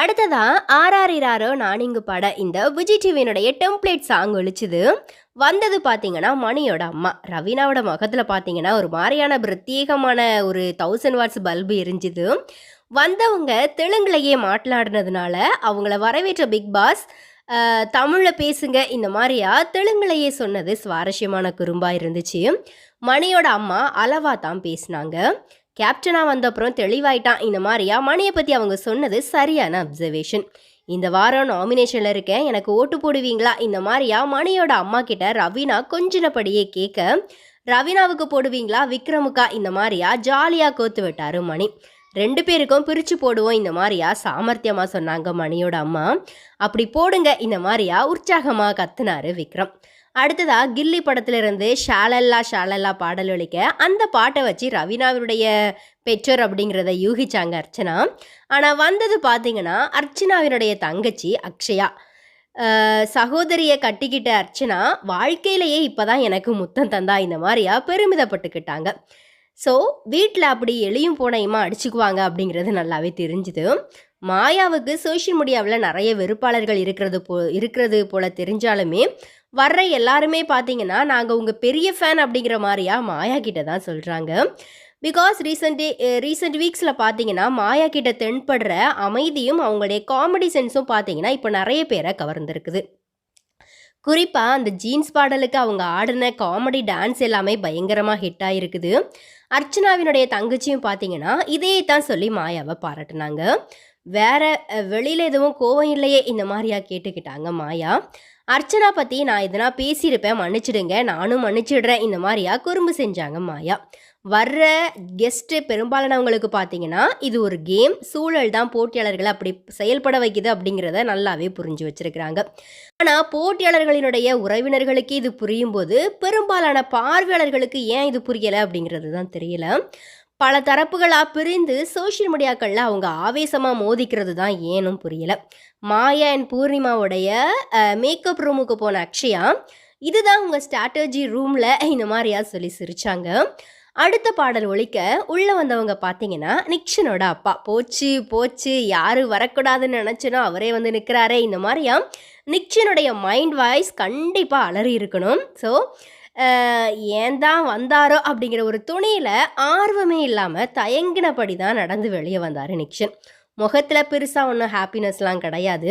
அடுத்ததா ஆர்ஆரிராரோ நானிங்கு பட இந்த விஜய் டிவியினுடைய டெம்ப்ளேட் சாங் ஒழிச்சுது வந்தது பார்த்தீங்கன்னா மணியோட அம்மா. ரவீனாவோட முகத்தில் பார்த்தீங்கன்னா ஒரு மாதிரியான பிரத்யேகமான ஒரு தௌசண்ட் வாட்ஸ் பல்பு எரிஞ்சுது. வந்தவங்க தெலுங்குலையே மாట్లాடினதுனால அவங்கள வரவேற்ற பிக் பாஸ் தமிழில் பேசுங்க இந்த மாதிரியா? தெலுங்குலையே சொன்னது சுவாரஸ்யமான குறும்பாக இருந்துச்சு. மணியோட அம்மா அளவாக தான் பேசினாங்க. கேப்டனாக வந்த அப்புறம் தெளிவாயிட்டான். இந்த மாதிரியா? மணியை பற்றி அவங்க சொன்னது சரியான அப்சர்வேஷன் இந்த வாரம் நாமினேஷனில் இருக்கேன். எனக்கு ஓட்டு போடுவீங்களா? இந்த மாதிரியா? மணியோட அம்மா கிட்ட ரவீனா கொஞ்சினபடியே கேட்க ரவீனாவுக்கு போடுவீங்களா? விக்ரமுக்கா? இந்த மாதிரியா? ஜாலியாக கோத்து விட்டாரு மணி. ரெண்டு பேருக்கும் பிரித்து போடுவோம். இந்த மாதிரியா? சாமர்த்தியமாக சொன்னாங்க மணியோட அம்மா. அப்படி போடுங்க. இந்த மாதிரியா? உற்சாகமாக கத்துனாரு விக்ரம். அடுத்ததா கில்லி படத்திலிருந்து ஷாலல்லா ஷாலல்லா பாடல் ஒழிக்க அந்த பாட்டை வச்சு ரவீனாவுடைய பெற்றோர் அப்படிங்கிறத யூகிச்சாங்க அர்ச்சனா. ஆனால் வந்தது பார்த்தீங்கன்னா அர்ச்சனாவினுடைய தங்கச்சி அக்ஷயா. சகோதரியை கட்டிக்கிட்ட அர்ச்சனா வாழ்க்கையிலேயே இப்போ தான் எனக்கு முத்தம் தந்தா இந்த மாதிரியா பெருமிதப்பட்டுக்கிட்டாங்க. ஸோ வீட்டில் அப்படி எளியும் பூனையுமா அடிச்சுக்குவாங்க அப்படிங்கிறது நல்லாவே தெரிஞ்சுது. மாயாவுக்கு சோஷியல் மீடியாவில் நிறைய வெறுப்பாளர்கள் இருக்கிறது போ இருக்கிறது போல தெரிஞ்சாலுமே வர்ற எல்லாருமே பார்த்தீங்கன்னா நாங்கள் உங்கள் பெரிய ஃபேன் அப்படிங்கிற மாதிரியா மாயா கிட்ட தான் சொல்கிறாங்க பிகாஸ் ரீசெண்ட் ரீசெண்ட் வீக்ஸில் பார்த்தீங்கன்னா மாயா கிட்ட தென்படுற அமைதியும் அவங்களுடைய காமெடி சென்ஸும் பார்த்தீங்கன்னா இப்போ நிறைய பேரை கவர்ந்துருக்குது. குறிப்பாக அந்த ஜீன்ஸ் பாடலுக்கு அவங்க ஆடின காமெடி டான்ஸ் எல்லாமே பயங்கரமாக ஹிட் ஆகிருக்குது அர்ச்சனாவினுடைய தங்கச்சியும் பார்த்தீங்கன்னா இதே தான் சொல்லி மாயாவை பாராட்டினாங்க. வேற வெளியில் எதுவும் கோவம் இல்லையே இந்த மாதிரியா கேட்டுக்கிட்டாங்க மாயா. அர்ச்சனா பற்றி நான் இதனா பேசியிருப்பேன். மன்னிச்சிடுங்க. நானும் மன்னிச்சிடுறேன். இந்த மாதிரியா குறும்பு செஞ்சாங்க மாயா. வர்ற கெஸ்ட்டு பெரும்பாலானவங்களுக்கு பார்த்தீங்கன்னா இது ஒரு கேம் சூழல் தான் போட்டியாளர்களை அப்படி செயல்பட வைக்குது அப்படிங்கிறத நல்லாவே புரிஞ்சு வச்சுருக்கிறாங்க. ஆனால் போட்டியாளர்களினுடைய உறவினர்களுக்கு இது புரியும் போது பெரும்பாலான பார்வையாளர்களுக்கு ஏன் இது புரியலை அப்படிங்கிறது தான் தெரியல. பல தரப்புகளாக பிரிந்து சோஷியல் மீடியாக்களில் அவங்க ஆவேசமாக மோதிக்கிறது தான் ஏனும் புரியலை. மாயா அண்ட் பூர்ணிமாவுடைய மேக்கப் ரூமுக்கு போன அக்ஷயா இதுதான் உங்கள் ஸ்ட்ராட்டஜி ரூமில் இந்த மாதிரியா சொல்லி சிரிச்சாங்க. அடுத்த பாடல் ஒழிக்க உள்ளே வந்தவங்க பார்த்தீங்கன்னா நிக்ஷனோட அப்பா. போச்சு போச்சு யார் வரக்கூடாதுன்னு நினச்சனோ அவரே வந்து நிற்கிறாரே இந்த மாதிரியா நிக்ஷனுடைய மைண்ட் வாய்ஸ் கண்டிப்பாக அலறி இருக்கணும். ஸோ ஏன் தான் வந்தாரோ அப்படிங்கிற ஒரு துணியில் ஆர்வமே இல்லாமல் தயங்கினபடி தான் நடந்து வெளியே வந்தார் நிக்ஷன். முகத்தில் பெருசாக ஒன்றும் ஹாப்பினஸ்லாம் கிடையாது.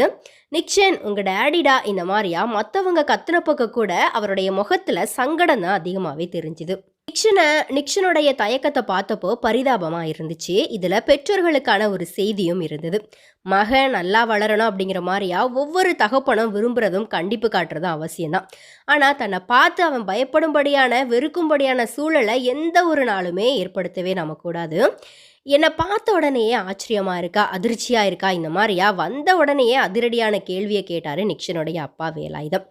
நிக்ஷன் உங்கள் டேடிடா இந்த மாதிரியா? மற்றவங்க கத்துன பக்கம் கூட அவருடைய முகத்தில் சங்கடம் தான் அதிகமாகவே தெரிஞ்சுது. நிக்ஷனை நிக்ஷனுடைய தயக்கத்தை பார்த்தப்போ பரிதாபமாக இருந்துச்சு. இதில் பெற்றோர்களுக்கான ஒரு செய்தியும் இருந்தது. மகன் நல்லா வளரணும் அப்படிங்கிற மாதிரியா? ஒவ்வொரு தகப்பனும் விரும்புகிறதும் கண்டிப்பு காட்டுறதும் அவசியம்தான். ஆனால் தன்னை பார்த்து அவன் பயப்படும்படியான வெறுக்கும்படியான சூழலை எந்த ஒரு நாளுமே ஏற்படுத்தவே நம்ம கூடாது. என்னை பார்த்த உடனேயே ஆச்சரியமாக இருக்கா? அதிர்ச்சியாக இருக்கா? இந்த மாதிரியா? வந்த உடனேயே அதிரடியான கேள்வியை கேட்டார் நிக்ஷனுடைய அப்பா வேலாயுதம்.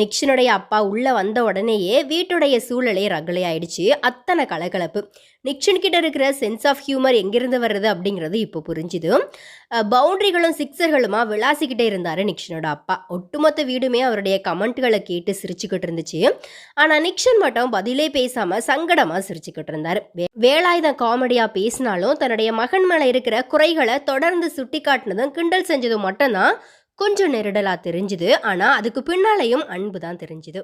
நிக்ஷனுடைய அப்பா உள்ளே வந்த உடனேயே வீட்டுடைய சூழலே ரகலை ஆயிடுச்சு அத்தனை கலகலப்பு. நிக்ஷன் கிட்ட இருக்கிற சென்ஸ் ஆஃப் ஹியூமர் எங்கிருந்து வர்றது அப்படிங்கிறது இப்போ புரிஞ்சுது. பவுண்டரிகளும் சிக்ஸர்களுமா விளாசிக்கிட்டே இருந்தார் நிக்ஷனோட அப்பா. ஒட்டுமொத்த வீடுமே அவருடைய கமெண்ட்களை கேட்டு சிரிச்சுக்கிட்டு இருந்துச்சு. ஆனால் நிக்ஷன் மட்டும் பதிலே பேசாமல் சங்கடமாக சிரிச்சுக்கிட்டு இருந்தார். வேலாயுதம் காமெடியாக பேசினாலும் தன்னுடைய மகன் மேலே இருக்கிற குறைகளை தொடர்ந்து சுட்டி காட்டினதும் கிண்டல் செஞ்சதும் மட்டும்தான் கொஞ்சம் நெருடலாக தெரிஞ்சுது ஆனால் அதுக்கு பின்னாலேயும் அன்பு தான் தெரிஞ்சுது.